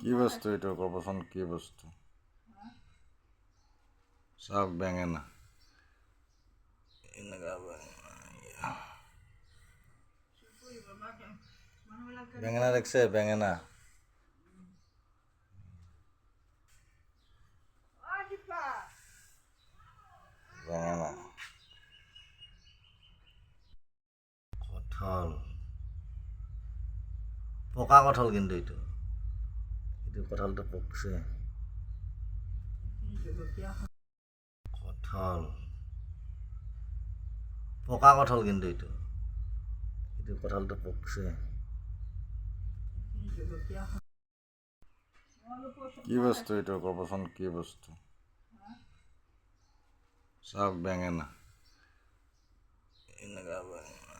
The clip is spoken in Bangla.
কি বস্তু এইটো ক'বচোন কি বস্তু? এনেকুৱা বেঙেনা বেঙেনা দেখছে? বেঙেনা বেঙেনা কঁঠাল। পকা কঁঠাল কিন্তু এইটো। দিয়ে কঠালটা পকছে। কঠাল পকা কঠাল কিন্তু এইটো। এইটো কঠালটো পকছে। কি বস্তু এইটো ক'বচোন কি বস্তু? চাওক বেঙেনা। এনেকুৱা বেঙেনা